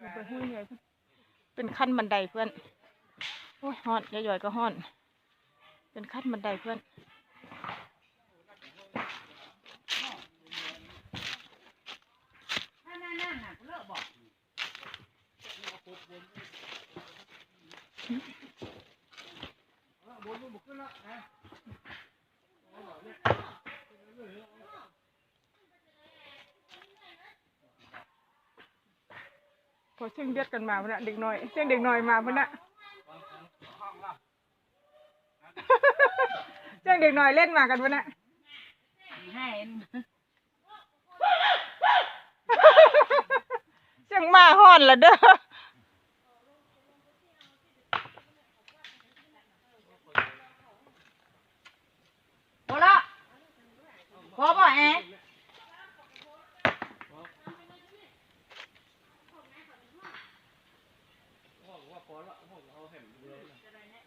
หุ้ยเหนื่อยเพิ่นเป็นขั้นบันไดเพื่อนโอ้ยฮ้อนย่อยๆก็ฮ้อน เป็นขั้นบันไดเพื่อน พอเสียงเดียดกันมาพนะเด็กน้อยเสียงเด็กน้อยมาพุ่นน่ะเสียงเด็กน้อยเล่นมากันพุ่นน่ะให้เสียงหมาห่อนละเด้อ พอละผมเขาเห็นเลยด้แน่